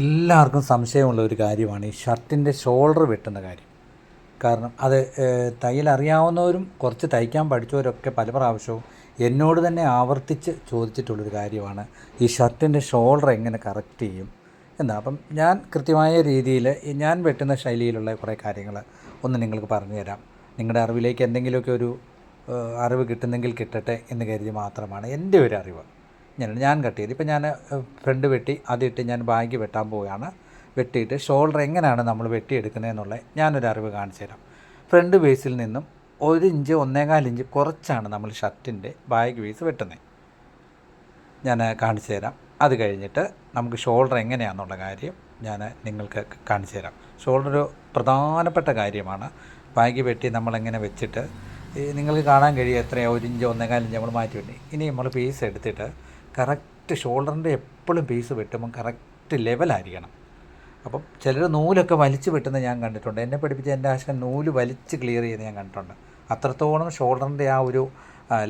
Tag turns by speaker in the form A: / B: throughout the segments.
A: എല്ലാവർക്കും സംശയമുള്ള ഒരു കാര്യമാണ് ഈ ഷർട്ടിന്റെ ഷോൾഡർ വെട്ടുന്ന കാര്യം. കാരണം അത് തയ്യൽ അറിയാവുന്നവരും കുറച്ച് തയ്ക്കാൻ പഠിച്ചവരൊക്കെ പല പ്രാവശ്യവും എന്നോട് തന്നെ ആവർത്തിച്ച് ചോദിച്ചിട്ടുള്ളൊരു കാര്യമാണ് ഈ ഷർട്ടിന്റെ ഷോൾഡർ എങ്ങനെ കറക്റ്റ് ചെയ്യും എന്നാ. അപ്പം ഞാൻ കൃത്യമായ രീതിയിൽ ഞാൻ വെട്ടുന്ന ശൈലിയിലുള്ള കുറേ കാര്യങ്ങൾ ഒന്ന് നിങ്ങൾക്ക് പറഞ്ഞു തരാം. നിങ്ങളുടെ അറിവിലേക്ക് എന്തെങ്കിലുമൊക്കെ ഒരു അറിവ് കിട്ടുന്നെങ്കിൽ കിട്ടട്ടെ എന്ന് കരുതി മാത്രമാണ് എന്റെ ഒരു അറിവ്. ഞാൻ ഞാൻ കട്ട് ചെയ്ത്. ഇപ്പം ഞാൻ ഫ്രണ്ട് വെട്ടി അതിട്ട് ഞാൻ ബാഗ് വെട്ടാൻ പോവുകയാണ്. വെട്ടിയിട്ട് ഷോൾഡർ എങ്ങനെയാണ് നമ്മൾ വെട്ടിയെടുക്കുന്നതെന്നുള്ള ഞാനൊരു അറിവ് കാണിച്ചു തരാം. ഫ്രണ്ട് ബേസിൽ നിന്നും ഒരു ഇഞ്ച് ഒന്നേകാൽ ഇഞ്ച് കുറച്ചാണ് നമ്മൾ ഷർട്ടിന്റെ ബാഗ് ബേസ് വെട്ടുന്നത്. ഞാൻ കാണിച്ചു തരാം. അത് കഴിഞ്ഞിട്ട് നമുക്ക് ഷോൾഡർ എങ്ങനെയാണെന്നുള്ള കാര്യം ഞാൻ നിങ്ങൾക്ക് കാണിച്ചു തരാം. ഷോൾഡർ ഒരു പ്രധാനപ്പെട്ട കാര്യമാണ്. ബാഗ് വെട്ടി നമ്മളെങ്ങനെ വെച്ചിട്ട് നിങ്ങൾക്ക് കാണാൻ കഴിയും എത്രയാണ് ഒരു ഇഞ്ച് ഒന്നേകാൽ ഇഞ്ച് നമ്മൾ മാറ്റി വെട്ടി. ഇനി നമ്മൾ പീസ് എടുത്തിട്ട് കറക്റ്റ് ഷോൾഡറിന്റെ എപ്പോഴും പീസ് വെട്ടുമ്പം കറക്റ്റ് ലെവലായിരിക്കണം. അപ്പം ചിലർ നൂലൊക്കെ വലിച്ച് വെട്ടുന്നത് ഞാൻ കണ്ടിട്ടുണ്ട്. എന്നെ പഠിപ്പിച്ച എന്റെ ആശാൻ നൂൽ വലിച്ച് ക്ലിയർ ചെയ്യുന്നത് ഞാൻ കണ്ടിട്ടുണ്ട്. അത്രത്തോളം ഷോൾഡറിന്റെ ആ ഒരു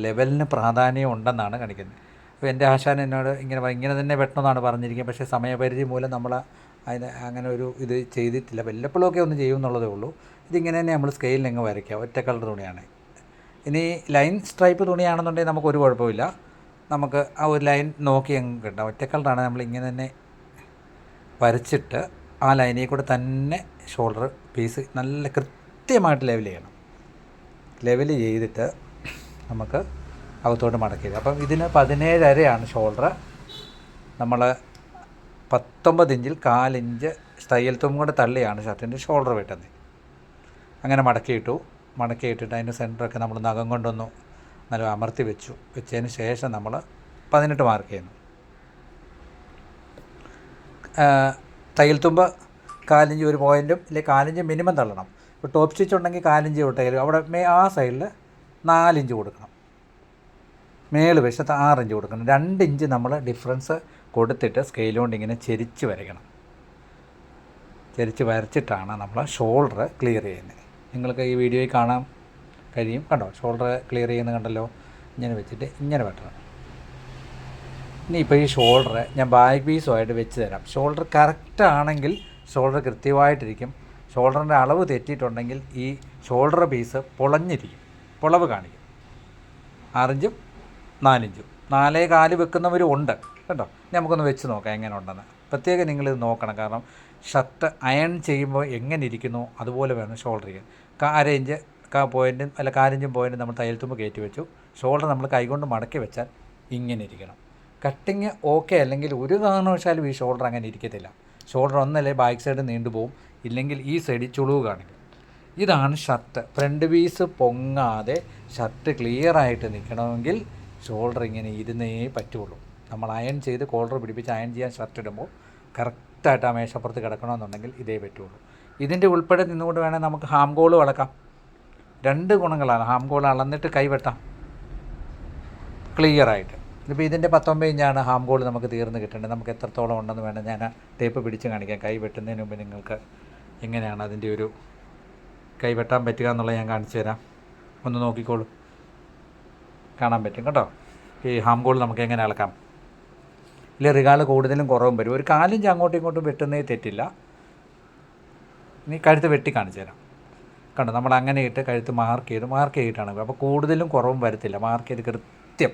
A: ലെവലിന് പ്രാധാന്യം ഉണ്ടെന്നാണ് കാണിക്കുന്നത്. അപ്പോൾ എന്റെ ആശാൻ എന്നോട് ഇങ്ങനെ ഇങ്ങനെ തന്നെ വെട്ടണമെന്നാണ് പറഞ്ഞിരിക്കുന്നത്. പക്ഷേ സമയപരിധി മൂലം നമ്മൾ അതിന് അങ്ങനെ ഒരു ഇത് ചെയ്തിട്ടില്ല. വല്ലപ്പോഴൊക്കെ ഒന്ന് ചെയ്യും എന്നുള്ളതേ ഉള്ളൂ. ഇതിങ്ങനെ തന്നെ നമ്മൾ സ്കെയിലിൽ അങ്ങ് വരയ്ക്കുക. ഒറ്റ കളർ തുണിയാണ്. ഇനി ലൈൻ സ്ട്രൈപ്പ് തുണിയാണെന്നുണ്ടെങ്കിൽ നമുക്ക് ഒരു കുഴപ്പമില്ല നമുക്ക് ആ ഒരു ലൈൻ നോക്കി അങ്ങ് കിട്ടാം. ഒറ്റ കളറാണ് നമ്മൾ ഇങ്ങനെ തന്നെ വരച്ചിട്ട് ആ ലൈനിൽ കൂടെ തന്നെ ഷോൾഡർ പീസ് നല്ല കൃത്യമായിട്ട് ലെവൽ ചെയ്യണം. ലെവൽ ചെയ്തിട്ട് നമുക്ക് അകത്തോട്ട് മടക്കിയത് അപ്പം ഇതിന് പതിനേഴരയാണ് ഷോൾഡർ നമ്മൾ പത്തൊമ്പത് ഇഞ്ചിൽ കാലിഞ്ച് തയ്യൽ തുമ്പും കൂടെ തള്ളിയാണ് ഷർട്ടിന്റെ ഷോൾഡർ വെട്ടുന്നത്. അങ്ങനെ മടക്കിയിട്ടു മടക്കിയിട്ടിട്ട് അതിന്റെ സെന്ററൊക്കെ നമ്മൾ നഖം കൊണ്ടൊന്ന് നല്ല അമർത്തി വെച്ചു. വെച്ചതിന് ശേഷം നമ്മൾ പതിനെട്ട് മാർക്ക് ചെയ്യുന്നു. തയ്യൽ തുമ്പ് കാലിഞ്ച് ഒരു പോയിന്റും ഇല്ലെങ്കിൽ കാലിഞ്ച് മിനിമം തള്ളണം. ഇപ്പോൾ ടോപ്പ് സ്റ്റിച്ച് ഉണ്ടെങ്കിൽ കാലിഞ്ച് വിട്ടേലും അവിടെ മേ ആ സൈഡിൽ നാലിഞ്ച് കൊടുക്കണം. മേൾ വശത്ത് ആറിഞ്ച് കൊടുക്കണം. രണ്ട് ഇഞ്ച് നമ്മൾ ഡിഫറൻസ് കൊടുത്തിട്ട് സ്കെയിൽ കൊണ്ട് ഇങ്ങനെ ചെരിച്ച് വരയ്ക്കണം. ചെരിച്ച് വരച്ചിട്ടാണ് നമ്മൾ ഷോൾഡർ ക്ലിയർ ചെയ്യുന്നത്. നിങ്ങൾക്ക് ഈ വീഡിയോയിൽ കാണാൻ കഴിയും കണ്ടോ? ഷോൾഡർ ക്ലിയർ ചെയ്യുന്ന കണ്ടല്ലോ? ഇങ്ങനെ വെച്ചിട്ട് ഇങ്ങനെ വെട്ടണം. ഇനി ഇപ്പോൾ ഈ ഷോൾഡർ ഞാൻ ബാക്ക് പീസുമായിട്ട് വെച്ച് തരാം. ഷോൾഡർ കറക്റ്റ് ആണെങ്കിൽ ഷോൾഡർ കൃത്യമായിട്ടിരിക്കും. ഷോൾഡറിന്റെ അളവ് തെറ്റിയിട്ടുണ്ടെങ്കിൽ ഈ ഷോൾഡർ പീസ് പൊളഞ്ഞിരിക്കും. പൊളവ് കാണിക്കും. ആറിഞ്ചും നാലിഞ്ചും. നാലേ കാൽ വെക്കുന്നവരും ഉണ്ട്. കേട്ടോ നമുക്കൊന്ന് വെച്ച് നോക്കാം എങ്ങനെ ഉണ്ടെന്ന് പ്രത്യേകം നിങ്ങളിത് നോക്കണം. കാരണം ഷർട്ട് അയൺ ചെയ്യുമ്പോൾ എങ്ങനെ ഇരിക്കുന്നു അതുപോലെ വേണം ഷോൾഡർ ചെയ്യാൻ. അര കാ പോയിന്റും അല്ല കാലിഞ്ചും പോയിന്റും നമ്മൾ തയ്യൽ തുമ്പ് കയറ്റി വെച്ചു. ഷോൾഡർ നമ്മൾ കൈകൊണ്ട് മടക്കി വെച്ചാൽ ഇങ്ങനെ ഇരിക്കണം. കട്ടിങ് ഓക്കെ അല്ലെങ്കിൽ ഒരു കാരണവശാലും ഈ ഷോൾഡർ അങ്ങനെ ഇരിക്കത്തില്ല. ഷോൾഡർ ഒന്നല്ലേ ബാക്ക് സൈഡ് നീണ്ടുപോകും ഇല്ലെങ്കിൽ ഈ സൈഡിൽ ചുളിവ് കാണിക്കും ഇതാണ് ഷർട്ട്. ഫ്രണ്ട് പീസ് പൊങ്ങാതെ ഷർട്ട് ക്ലിയർ ആയിട്ട് നിൽക്കണമെങ്കിൽ ഷോൾഡർ ഇങ്ങനെ ഇരുന്നേ പറ്റുള്ളൂ. നമ്മൾ അയൺ ചെയ്ത് കോളർ പിടിപ്പിച്ച് അയൺ ചെയ്യാൻ ഷർട്ട് ഇടുമ്പോൾ കറക്റ്റായിട്ട് ആ മേശപ്പുറത്ത് കിടക്കണമെന്നുണ്ടെങ്കിൽ ഇതേ പറ്റുള്ളൂ. ഇതിന്റെ ഉൾപ്പെടെ നിന്നുകൊണ്ട് വേണമെങ്കിൽ നമുക്ക് ഹാം ഗോൾ വളക്കാം രണ്ട് ഗുണങ്ങളാണ്. ഹാം ഗോൾ അളന്നിട്ട് കൈവെട്ടാം. ക്ലിയർ ആയിട്ട്. ഇപ്പോൾ ഇതിന്റെ പത്തൊമ്പത് ഇഞ്ചാണ് ഹാം ഗോൾ നമുക്ക് തീർന്ന് കിട്ടേണ്ടത്. നമുക്ക് എത്രത്തോളം ഉണ്ടെന്ന് വേണം ഞാൻ ടേപ്പ് പിടിച്ച് കാണിക്കാം. കൈ വെട്ടുന്നതിന് മുമ്പ് നിങ്ങൾക്ക് എങ്ങനെയാണ് അതിന്റെ ഒരു കൈവെട്ടാൻ പറ്റുക എന്നുള്ളത് ഞാൻ കാണിച്ചു തരാം. ഒന്ന് നോക്കിക്കോളൂ. കാണാൻ പറ്റും കേട്ടോ. ഈ ഹാം ഗോൾ നമുക്ക് എങ്ങനെ അളക്കാം? ഇല്ല റികാൾ കൂടുതലും കുറവും വരും. ഒരു കാലിഞ്ച് അങ്ങോട്ടും ഇങ്ങോട്ടും വെട്ടുന്നേ തെറ്റില്ല. നീ കഴുത്ത് വെട്ടി കാണിച്ചു തരാം. കണ്ടോ നമ്മൾ അങ്ങനെ ഇട്ട് കഴുത്ത് മാർക്ക് ചെയ്ത് മാർക്ക് ചെയ്തിട്ടാണ് അപ്പോൾ കൂടുതലും കുറവും വരത്തില്ല. മാർക്ക് ചെയ്ത് കൃത്യം.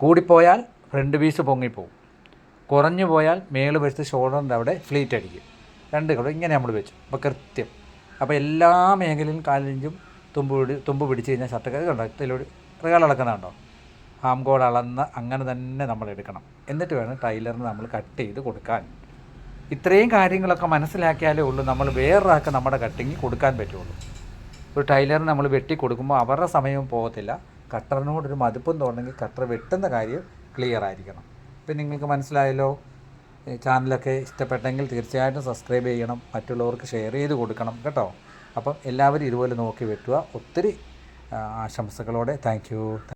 A: കൂടിപ്പോയാൽ ഫ്രണ്ട് പീസ് പൊങ്ങിപ്പോവും. കുറഞ്ഞു പോയാൽ മേൾ വെച്ച് ഷോൾഡറിന്റെ അവിടെ ഫ്ലീറ്റ് അടിക്കും. രണ്ട് കളർ ഇങ്ങനെ നമ്മൾ വെച്ചു. അപ്പോൾ കൃത്യം. അപ്പോൾ എല്ലാ മേഖലയിലും കാലിഞ്ചും തുമ്പ് പിടി തുമ്പ് പിടിച്ച് കഴിഞ്ഞാൽ ഷർട്ടൊക്കെ കണ്ടോ? ഇതിലൂടെ റികാൾ അളക്കുന്നുണ്ടോ ഹാം കോഡ് അളന്ന് അങ്ങനെ തന്നെ നമ്മൾ എടുക്കണം. എന്നിട്ട് വേണം ടൈലറിന് നമ്മൾ കട്ട് ചെയ്ത് കൊടുക്കാൻ. ഇത്രയും കാര്യങ്ങളൊക്കെ മനസ്സിലാക്കിയാലേ ഉള്ളൂ നമ്മൾ വേറൊരാൾക്ക് നമ്മുടെ കട്ടിങ് കൊടുക്കാൻ പറ്റുള്ളൂ. ഒരു ടൈലറിന് നമ്മൾ വെട്ടി കൊടുക്കുമ്പോൾ അവരുടെ സമയവും പോകത്തില്ല. കട്ടറിനോടൊരു മതിപ്പും തോന്നുന്നെങ്കിൽ കട്ടർ വെട്ടുന്ന കാര്യം ക്ലിയർ ആയിരിക്കണം. ഇപ്പം നിങ്ങൾക്ക് മനസ്സിലായല്ലോ ചാനലൊക്കെ ഇഷ്ടപ്പെട്ടെങ്കിൽ തീർച്ചയായിട്ടും സബ്സ്ക്രൈബ് ചെയ്യണം മറ്റുള്ളവർക്ക് ഷെയർ ചെയ്ത് കൊടുക്കണം കേട്ടോ. അപ്പം എല്ലാവരും ഇതുപോലെ നോക്കി വെട്ടുക. ഒത്തിരി ആശംസകളോടെ. താങ്ക്